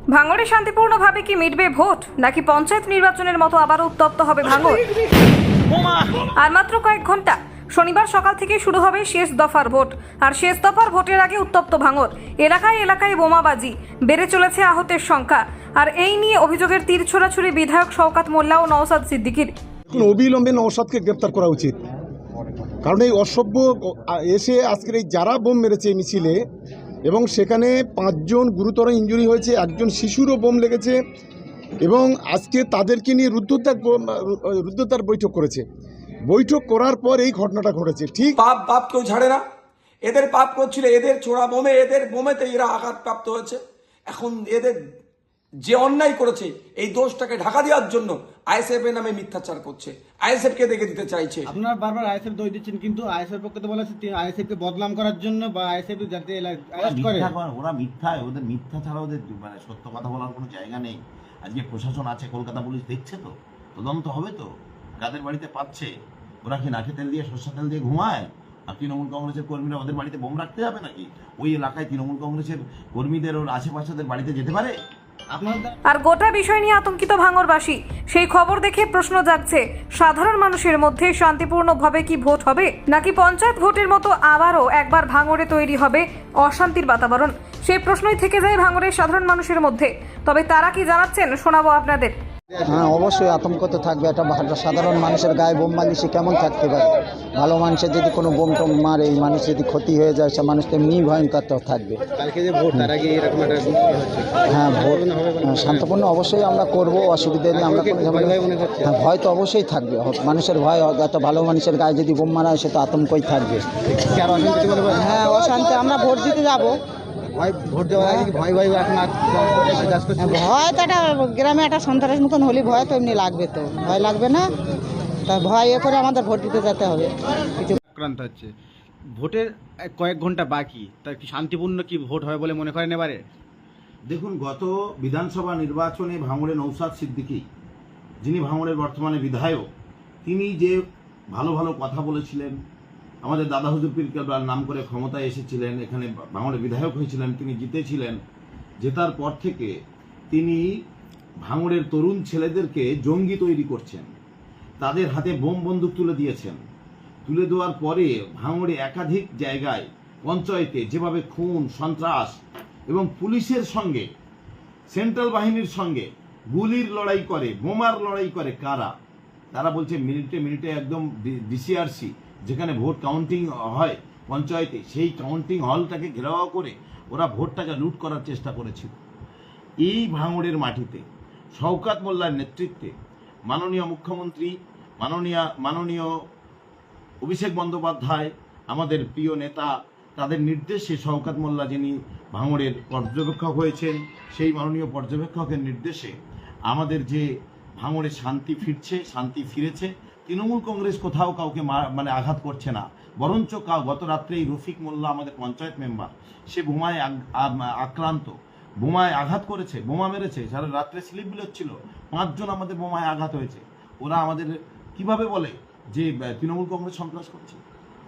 ভাঙড়ে শান্তিপূর্ণভাবে কি মিটবে ভোট? নাকি পঞ্চায়েত নির্বাচনের মতো আবারও উত্তপ্ত হবে ভাঙড়? আর মাত্র কয়েক ঘণ্টা। শনিবার সকাল থেকে শুরু হবে শেষ দফার ভোট। আর শেষ দফার ভোটের আগে উত্তপ্ত ভাঙর এলাকায় এলাকায় বোমাবাজি। বেড়ে চলেছে আহতের সংখ্যা। আর এই নিয়ে অভিযোগের তীর ছোড়াছুড়ি বিধায়ক শওকাত মোল্লা ও নওসাদ সিদ্দিকির। অবিলম্বে নওশাদকে গ্রেপ্তার করা উচিত। কারণ এই অসভ্য এসে আজকের এই যারা বোম মেরেছে মিছিলে এবং সেখানে পাঁচজন গুরুতর ইঞ্জুরি হয়েছে, একজন শিশুরও বোম লেগেছে এবং আজকে তাদেরকে নিয়ে রুদ্ধদ্বার রুদ্ধদ্বার বৈঠক করেছে। বৈঠক করার পর এই ঘটনাটা ঘটেছে। ঠিক পাপ পাপ কেউ ছাড়ে না। এদের পাপ করছিল, এদের ছোড়া বোমে, এদের বোমেতে এরা আঘাতপ্রাপ্ত হয়েছে। এখন এদের যে অন্যায় করেছে এই দোষটাকে ঢাকা দেওয়ার জন্য আইএসএফ এর নামে মিথ্যাচার করছে। আইএসএফ কে দেখে দিতে চাইছে? আপনারা বারবার আইএসএফ দই দিচ্ছেন কিন্তু আইএসএফ পক্ষে তো বলা হচ্ছে আইএসএফ কে বদনাম করার জন্য বা আইএসএফ যাতে অ্যারেস্ট করে। করে, ওরা মিথ্যা ওদের মিথ্যা ছাড়া ওদের মানে সত্য কথা বলার কোনো জায়গা নেই। আজকে প্রশাসন আছে কলকাতা পুলিশ দেখছে তো তদন্ত হবে তো। কাদের বাড়িতে পাচ্ছে? ওরা কি নাকে তেল দিয়ে সর্ষা তেল দিয়ে ঘুমায়? আর তৃণমূল কংগ্রেসের কর্মীরা ওদের বাড়িতে বোম রাখতে যাবে নাকি? ওই এলাকায় তৃণমূল কংগ্রেসের কর্মীদের ওর আশেপাশেদের বাড়িতে যেতে পারে? আর গোটা বিষয় নিয়ে আতঙ্কিত ভাঙরবাসী, সেই খবর দেখে প্রশ্ন জাগছে, সাধারণ মানুষের মধ্যে শান্তিপূর্ণভাবে কি ভোট হবে? নাকি পঞ্চায়েত ভোটের মতো আবারও একবার ভাঙরে তৈরি হবে অশান্তির বাতাবরণ? সেই প্রশ্নই থেকে যায় ভাঙরের সাধারণ মানুষের মধ্যে। তবে তারা কি জানাচ্ছেন শোনাবো আপনাদের। হ্যাঁ অবশ্যই আতঙ্ক তো থাকবে একটা সাধারণ মানুষের গায়ে বোম মারলে সে কেমন থাকতে পারে? ভালো মানুষের যদি কোনো বোম টোম মারে এই মানুষ যদি ক্ষতি হয়ে যায় সে মানুষ তো এমনিই ভয়ঙ্কর তো থাকবে। হ্যাঁ ভোট হ্যাঁ, শান্তপূর্ণ অবশ্যই আমরা করব অসুবিধা নেই আমরা কোনো হ্যাঁ ভয় তো অবশ্যই থাকবে মানুষের ভয় একটা ভালো মানুষের গায়ে যদি বোম মারা হয় সে তো আতঙ্কই থাকবে। হ্যাঁ অশান্তি আমরা ভোট দিতে যাব। ভয় ভোট দেওয়ার আগে ভয় ভয় এখন আর কাজ করছে? ভয় তো একটা গ্রামে একটা সন্ত্রাস মতন হলে ভয় তো এমনি লাগবে তো। ভয় লাগবে না? তা ভয় এ করে আমাদের ভোট দিতে যেতে হবে। কিছু আক্রান্ত হচ্ছে। ভোটের এক কয়েক ঘণ্টা বাকি। তা কি শান্তিপূর্ণ কি ভোট হবে বলে মনে করেন এবারে? দেখুন গত বিধানসভা নির্বাচনে ভাঙড়ে নৌসাদ সিদ্দিকী যিনি ভাঙড়ের বর্তমানে বিধায়ক তিনি যে ভালো ভালো কথা বলেছিলেন আমাদের দাদা হুজুর পীর নাম করে ক্ষমতায় এসেছিলেন, এখানে ভাঙড়ে বিধায়ক হয়েছিলেন, তিনি জিতেছিলেন। জেতার পর থেকে তিনি ভাঙড়ের তরুণ ছেলেদেরকে জঙ্গি তৈরি করছেন। তাদের হাতে বোম বন্দুক তুলে দিয়েছেন। তুলে দেওয়ার পরে ভাঙড়ে একাধিক জায়গায় পঞ্চায়েতে যেভাবে খুন, সন্ত্রাস এবং পুলিশের সঙ্গে, সেন্ট্রাল বাহিনীর সঙ্গে গুলির লড়াই করে, বোমার লড়াই করে কারা? তারা বলছে, মিনিটে মিনিটে একদম ডিসিআরসি। যেখানে ভোট কাউন্টিং হয় পঞ্চায়েতে, সেই কাউন্টিং হলটাকে ঘেরাও করে ওরা ভোটটাকে লুট করার চেষ্টা করেছিল। এই ভাঙড়ের মাটিতে শওকাত মোল্লার নেতৃত্বে মাননীয় মুখ্যমন্ত্রী, মাননীয় মাননীয় অভিষেক বন্দ্যোপাধ্যায়, আমাদের প্রিয় নেতা, তাদের নির্দেশে শওকাত মোল্লা যিনি ভাঙড়ের পর্যবেক্ষক হয়েছেন, সেই মাননীয় পর্যবেক্ষকের নির্দেশে আমাদের যে ভাঙড়ে শান্তি ফিরছে, শান্তি ফিরেছে তৃণমূল কংগ্রেস কোথাও কাউকে মানে আঘাত করছে না। বরঞ্চ কাউ, গত রাত্রে এই রফিক মোল্লা আমাদের পঞ্চায়েত মেম্বার, সে বোমায় আক্রান্ত। বোমায় আঘাত করেছে, বোমা মেরেছে সারা রাত্রে স্লিপ ছিল, পাঁচজন আমাদের বোমায় আঘাত হয়েছে। ওরা আমাদের কীভাবে বলে যে তৃণমূল কংগ্রেস সন্ত্রাস করছে?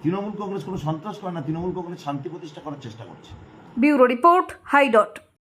তৃণমূল কংগ্রেস কোনো সন্ত্রাস করে না, তৃণমূল কংগ্রেস শান্তি প্রতিষ্ঠা করার চেষ্টা করছে। Bureau report হাইডট